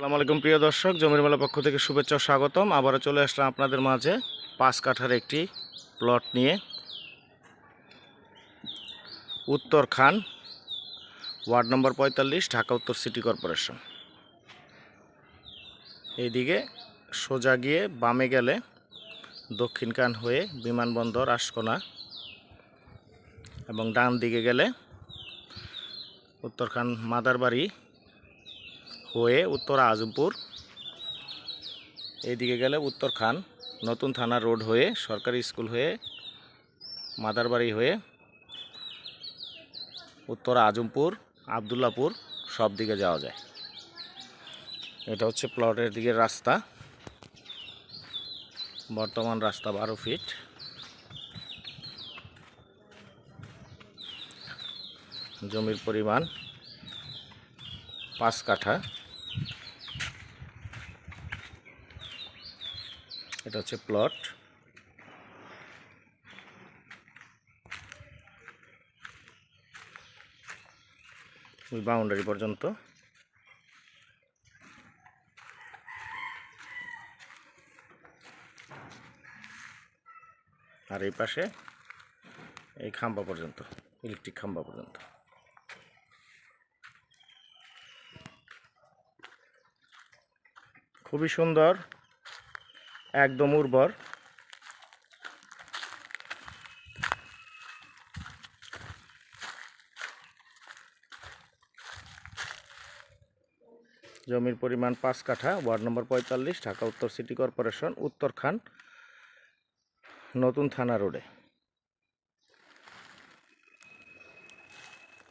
আসসালামু আলাইকুম, প্রিয় দর্শক। জমির মেলা পক্ষ থেকে শুভেচ্ছা স্বাগতম। আবারও চলে আসলাম আপনাদের মাঝে পাঁচ কাঠার একটি প্লট নিয়ে। উত্তর খান, ওয়ার্ড নম্বর পঁয়তাল্লিশ, ঢাকা উত্তর সিটি কর্পোরেশন। এইদিকে সোজা গিয়ে বামে গেলে দক্ষিণ কান হয়ে বিমানবন্দর, আশকোনা এবং ডান দিকে গেলে উত্তরখান মাদারবাড়ি হয়ে উত্তর আজমপুর, এইদিকে গেলে উত্তর খান, নতুন থানা রোড হয়ে, সরকারি স্কুল হয়ে, মাদারবাড়ি হয়ে, উত্তর আজমপুর, আবদুল্লাপুর, সব দিকে যাওয়া যায়। এটা হচ্ছে প্লটের দিকের রাস্তা। বর্তমান রাস্তা বারো ফিট। জমির পরিমাণ পাঁচ কাঠা। এটা হচ্ছে প্লট। ওই বাউন্ডারি পর্যন্ত। আর এই পাশে এই খাম্বা পর্যন্ত, ইলেকট্রিক খাম্বা পর্যন্ত। খুবই সুন্দর, একদম উর্বর। জমির পরিমাণ পাঁচ কাঠা, ওয়ার্ড নম্বর পঁয়তাল্লিশ, ঢাকা উত্তর সিটি কর্পোরেশন উত্তরখান নতুন থানা রোডে।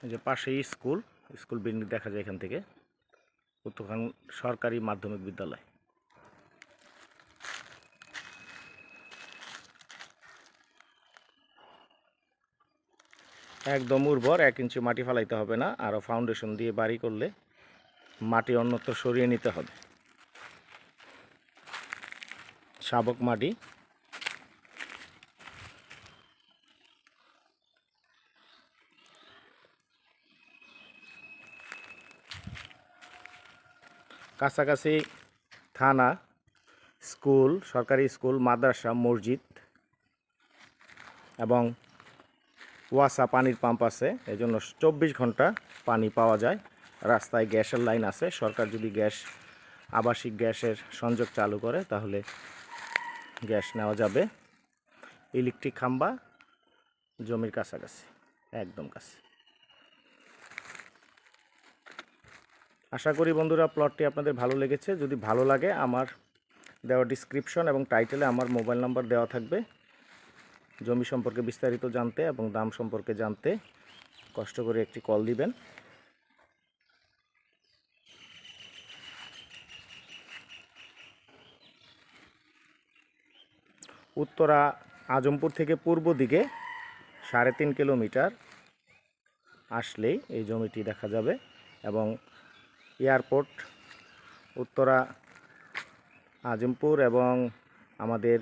যে পাশেই স্কুল স্কুল বিল্ডিং দেখা যায় এখান থেকে উত্তরখান সরকারি মাধ্যমিক বিদ্যালয়। একদম উর্বর, এক ইঞ্চি মাটি ফালাইতে হবে না আরও ফাউন্ডেশন দিয়ে বাড়ি করলে মাটি অন্যত্র সরিয়ে নিতে হবে। শাবক মাটি। কাছাকাছি থানা, স্কুল, সরকারি স্কুল, মাদ্রাসা, মসজিদ এবং ওয়াসা পানির পাম্প আছে জন্য চব্বিশ ঘণ্টা পানি পাওয়া যায়। রাস্তায় গ্যাসের লাইন আছে, সরকার যদি গ্যাস, আবাসিক গ্যাসের সংযোগ চালু করে, তাহলে গ্যাস নেওয়া যাবে। ইলেকট্রিক খাম্বা জমির কাছাকাছি, একদম কাছে। আশা করি বন্ধুরা প্লটটি আপনাদের ভালো লেগেছে। যদি ভালো লাগে, আমার দেওয়া ডিসক্রিপশন এবং টাইটেলে আমার মোবাইল নাম্বার দেওয়া থাকবে। জমি সম্পর্কে বিস্তারিত জানতে এবং দাম সম্পর্কে জানতে কষ্ট করে একটি কল দিবেন। উত্তরা আজমপুর থেকে পূর্ব দিকে সাড়ে তিন কিলোমিটার আসলেই এই জমিটি দেখা যাবে এবং এয়ারপোর্ট, উত্তরা, আজমপুর এবং আমাদের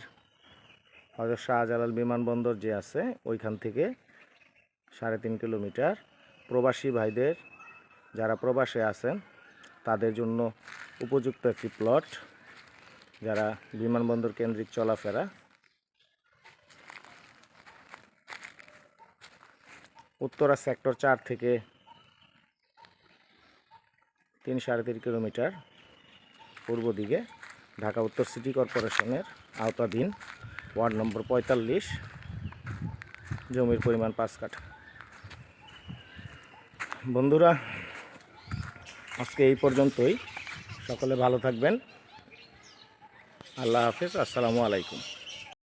হজরত শাহজালাল বিমানবন্দর যে আছে, ওইখান থেকে সাড়ে তিন কিলোমিটার। প্রবাসী ভাইদের যারা প্রবাসে আছেন, তাদের জন্য উপযুক্ত একটি প্লট, যারা বিমানবন্দর কেন্দ্রিক চলাফেরা। উত্তরা সেক্টর চার থেকে তিন সাড়ে তিন কিলোমিটার পূর্ব দিকে, ঢাকা উত্তর সিটি কর্পোরেশনের আওতাধীন। ওয়ার্ড নম্বর পঁয়তাল্লিশ, জমির পরিমাণ পাঁচ কাঠা। বন্ধুরা, আজকে এই পর্যন্তই। সকলে ভালো থাকবেন। আল্লাহ হাফিজ, আসসালামু আলাইকুম।